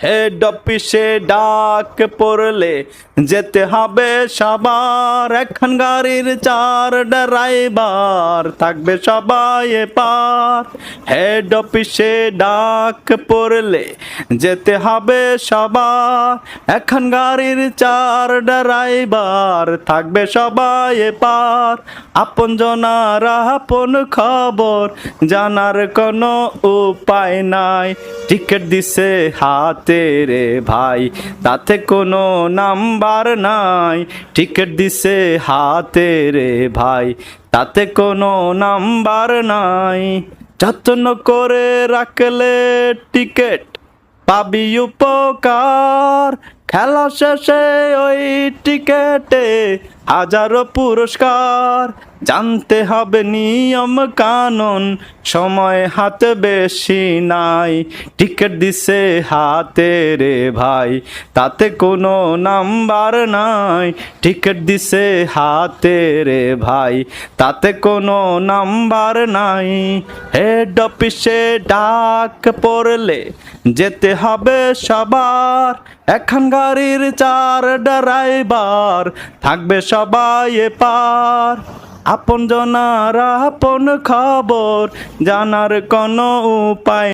Head অফিসে ডাক পড়লে যেতে হবে সবার। এখন গাড়ির চার ড্রাইভার থাকবে সবাই পার হেড অফিসে ডাক পড়লে যেতে হবে সবার। এখন গাড়ির চার ড্রাইভার থাকবে সবাই পার আপন জনার, আপন খবর জানার কোনো উপায় নাই। টিকিট দিছে হাতে রে ভাই, তাতে কোনো নাম্বার নাই। টিকিট দিছে হাতে রে ভাই, তাতে কোনো নাম্বার নাই। যত্ন করে রাখলে টিকিট পাবি উপকার। খেলা শেষে ওই টিকেটে হাজারো পুরস্কার, জানতে হবে নিয়ম কানুন, সময় হাতে বেশি নাই, টিকিট দিছে হাতে রে ভাই, তাতে কোনো নাম্বার নাই, টিকিট দিছে হাতে রে ভাই, তাতে কোনো নাম্বার নাই। হেড অফিসে ডাক পড়লে যেতে হবে সবার এখন গাড়ির চার ড্রাইভার থাকবে সবাই পার আপন জনার আপন খবর জানার কোনো উপায়